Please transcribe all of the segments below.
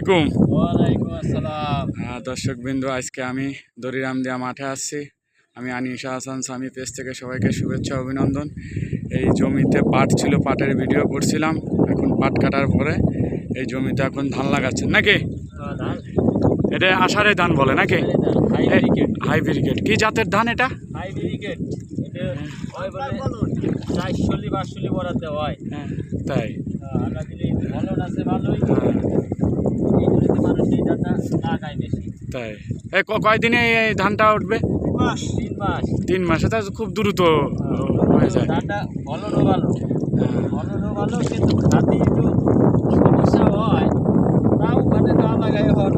আলাইকুম। ওয়ালাইকুম আসসালাম। দর্শক বিন্দু আজকে আমি দরিরাম দিয়া মাঠে আসছি। আমি আনিশা হাসান স্বামী পেজ থেকে সবাইকে শুভেচ্ছা অভিনন্দন। এই জমিতে পাট ছিল পাটের ভিডিও করছিলাম। এখন পাট কাটার পরে এই জমিতে এখন ধান লাগাচ্ছেন নাকি? এটা আষাঢ়ে ধান বলে নাকি? হাই এই ব্রিগেড হাইব্রিকেট কি জাতের ধান এটা? হাই ব্রিগেড তাই। এই কয়দিনে এই ধানটা উঠবে? তিন মাস তিন মাসে। তা খুব দ্রুত হয়ে যায়। ধানটা ফলনও ভালো হ্যাঁ, ফলনও ভালো কিন্তু খাতে একটু সমস্যা হয়। তাও মানে না লাগাই হওয়ার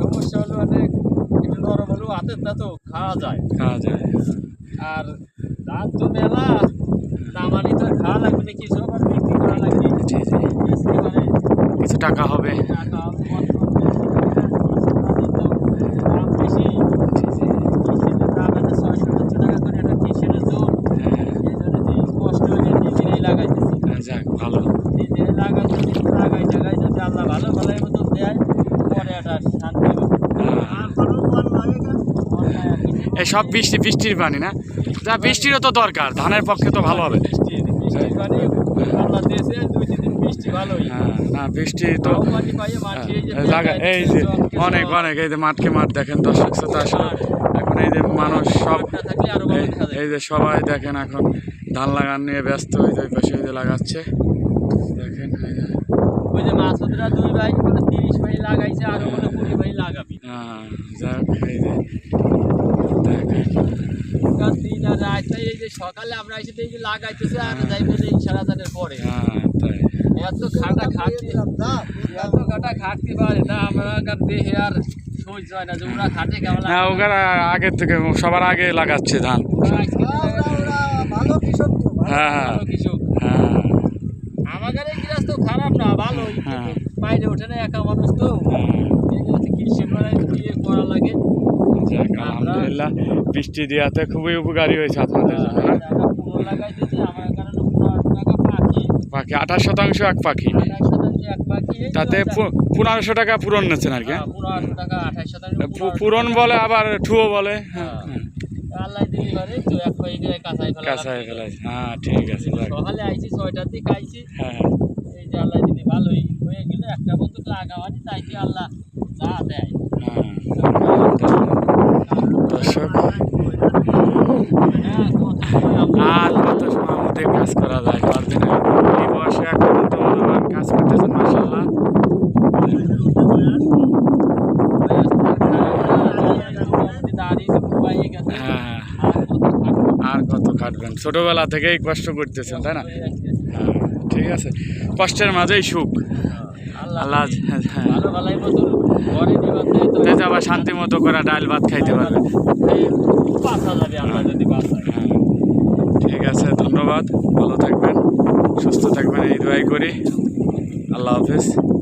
সমস্যা হলো মানে একটু নরম হলেও হাতের তা তো খাওয়া যায়। খাওয়া যায় আর ধান তো মেলা নামানি তো খাওয়া লাগবে না কিছু আবার বিক্রি করা লাগবে? টাকা হবে। হয়ে হ্যাঁ, যাক ভালো। আল্লাহ ভালো ভালো মতো দেয় পরে একটা শান্তি এই সব বৃষ্টি বৃষ্টির পানি না? যা বৃষ্টিরও তো দরকার ধানের পক্ষে তো ভালো হবে। বৃষ্টি আল্লাহ দিয়েছে দুই তিন দিন বৃষ্টি ভালোই। হ্যাঁ। না বৃষ্টি তো হ্যাঁ, লাগা এই যে অনেক অনেক এই যে মাঠকে মাঠ দেখেন দর্শক শ্রোতা আসলে। এখন এই যে মানুষ সব এই- দেখা যে সবাই দেখেন এখন ধান লাগান নিয়ে ব্যস্ত হয়ে যায় পাশে এই যে লাগাচ্ছে। দেখেন এই যে, ওই যে দুই ভাই বলে তিরিশ ভাই লাগাইছে আরও বলে কুড়ি ভাই লাগাবি। হ্যাঁ, যাক এই যে দেখেন দিন আর রাত এই যে সকালে আমরা এসে যে লাগাইতেছে আর যাই এই সারা দিনের পরে। হ্যাঁ তাই। এত খাটা খাটতে এত খাটা খাটতে পারে না আমরা দেহে আর সহ্য হয় না যে ওরা খাটে কেমন না। ওখানে আগের থেকে বাইরে থেকে লাগাচ্ছে ধান। ভালো কৃষক হ্যাঁ, হ্যাঁ। হ্যাঁ। আমাদের তো খারাপ না ভালোই হ্যাঁ। বাইরে ওঠে না একা মানুষ তো। হ্যাঁ কৃষি করা লাগে। আলহামদুলিল্লাহ বৃষ্টি দেওয়াতে খুবই উপকারী হয়েছে আপনাদের। জন্য না আমরা পুরো লাগাইতেছি আমার কারণে পনেরো টাকা পাখি আঠাশ শতাংশ এক পাখি। তাতে পনেরোশো টাকা পূরণ নিচ্ছেন আর কি হ্যাঁ, শতাংশ পূরণ। বলে আবার ঠুয়ো বলে হ্যাঁ। হ্যাঁ। কাঁচায়। হ্যাঁ ঠিক আছে সকালে আইছি ছয়টার দিকে আইছি। হ্যাঁ এই যে আল্লাহ ভালোই হয়ে গেলে একটা তাই কি আল্লাহ যা দেয়। হ্যাঁ দর্শক। হ্যাঁ, কত সময় আমরা- আর কত সময় আমাদের কাজ করা যায় পারবেন এই বয়সে এখন তো মনোবান কাজ করতেছেন মাসাল্লাহ হ্যাঁ আর কত খাটবেন। ছোটবেলা থেকেই কষ্ট করতেছেন তাই না? হ্যাঁ ঠিক আছে। কষ্টের মাঝেই সুখ। আল্লাহ আবার শান্তি মতো করে ডাল ভাত খাইতে পারবে হ্যাঁ ঠিক আছে ধন্যবাদ। ভালো থাকবেন। সুস্থ থাকবেন এই দোয়াই করি। আল্লাহ হাফিজ।